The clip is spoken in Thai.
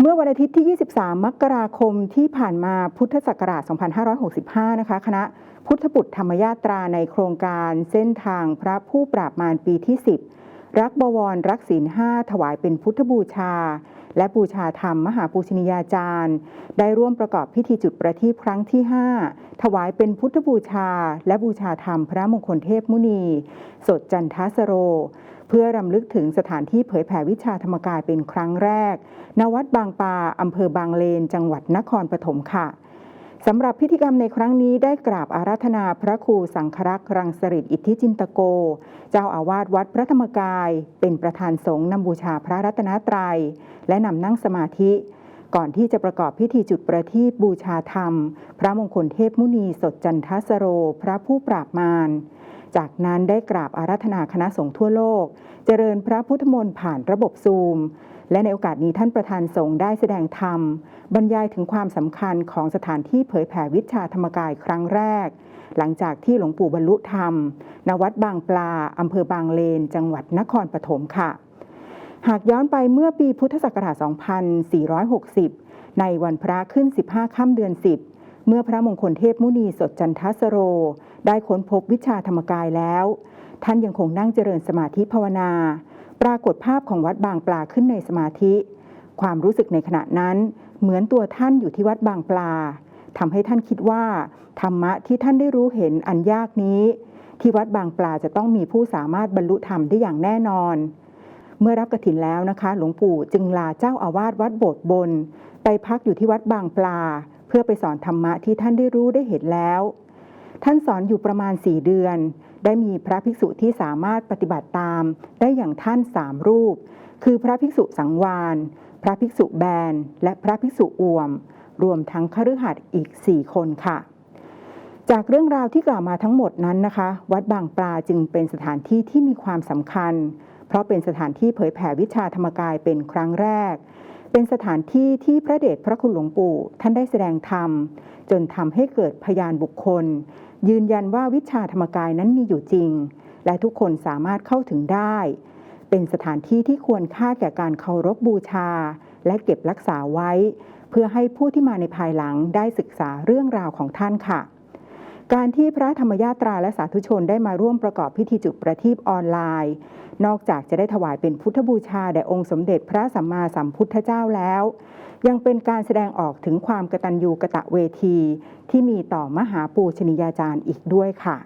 เมื่อวันอาทิตย์ที่ 23 มกราคมที่ผ่านมาพุทธศักราช 2565 นะคะ คณะพุทธบุตรธรรมยาตราในโครงการเส้นทางพระผู้ปราบมารปีที่ 10 รักบวรรักศีลห้าถวายเป็นพุทธบูชา และบูชาธรรมมหาปูชนียาจารย์ ได้ร่วมประกอบพิธีจุดประทีปครั้งที่ 5 ถวายเป็นพุทธบูชา และบูชาธรรมพระมงคลเทพมุนี สดจันทสโร เพื่อรำลึกถึงสถานที่เผยแผ่วิชาธรรมกายเป็นครั้งแรก ณ วัดบางปาอำเภอบางเลน จังหวัดนครปฐมค่ะสำหรับพิธีกรรมในครั้งนี้ได้กราบอาราธนาพระครูสังครักษ์รังสฤษอิทธิจินตโก เจ้าอาวาสวัดพระธรรมกาย เป็นประธานสงฆ์นำบูชาพระรัตนตรัย และนำนั่งสมาธิ ก่อนที่จะประกอบพิธีจุดประทีปบูชาธรรม พระมงคลเทพมุนีสดจันทสโร พระผู้ปราบมารจากนั้นได้กราบอาราธนาคณะสงฆ์ทั่วโลก เจริญพระพุทธมนต์ผ่านระบบซูม และในโอกาสนี้ท่านประธานสงฆ์ได้แสดงธรรม บรรยายถึงความสำคัญของสถานที่เผยแผ่วิชาธรรมกายครั้งแรก หลังจากที่หลวงปู่บรรลุธรรม ณ วัดบางปลาอำเภอบางเลน จังหวัดนครปฐมค่ะ หากย้อนไปเมื่อปีพุทธศักราช 2460 ในวันพระขึ้น 15 ค่ำเดือน 10 เมื่อพระมงคลเทพมุนีสดจันทสโร ได้ค้นพบวิชาธรรมกายแล้ว ท่านยังคงนั่งเจริญสมาธิภาวนา ปรากฏภาพของวัดบางปลาขึ้นในสมาธิ ความรู้สึกในขณะนั้นเหมือนตัวท่านอยู่ที่วัดบางปลาทำให้ท่านคิดว่า ธรรมะที่ท่านได้รู้เห็นอันยากนี้ ที่วัดบางปลาจะต้องมีผู้สามารถบรรลุธรรมได้อย่างแน่นอน เมื่อรับกระถินแล้วนะคะ หลวงปู่จึงลาเจ้าอาวาสวัดโบสถ์บน ไปพักอยู่ที่วัดบางปลา เพื่อไปสอนธรรมะที่ท่านได้รู้ได้เห็นแล้ว ท่านสอนอยู่ประมาณ4เดือน ได้มีพระภิกษุที่สามารถปฏิบัติตาม ได้อย่างท่านสามรูป คือพระภิกษุสังวานพระภิกษุแบนและพระภิกษุอวม รวมทั้งคฤหัสถ์อีก4คนค่ะจากเรื่องราวที่กล่าวมาทั้งหมดนั้นนะคะ วัดบางปลาจึงเป็นสถานที่ที่มีความสำคัญ เพราะเป็นสถานที่เผยแผ่วิชาธรรมกายเป็นครั้งแรก เป็นสถานที่ที่พระเดชพระคุณหลวงปู่ ท่านได้แสดงธรรม จนทำให้เกิดพยานบุคคล ยืนยันว่าวิชาธรรมกายนั้นมีอยู่จริง และทุกคนสามารถเข้าถึงได้ เป็นสถานที่ที่ควรค่าแก่การเคารพบูชา และเก็บรักษาไว้ เพื่อให้ผู้ที่มาในภายหลังได้ศึกษาเรื่องราวของท่านค่ะ การที่พระธรรมยาตราและสาธุชนได้มาร่วมประกอบพิธีจุดประทีปออนไลน์ นอกจากจะได้ถวายเป็นพุทธบูชาแด่องค์สมเด็จพระสัมมาสัมพุทธเจ้าแล้ว ยังเป็นการแสดงออกถึงความกตัญญูกะตะเวที ที่มีต่อมหาปูชนียาจารย์อีกด้วยค่ะ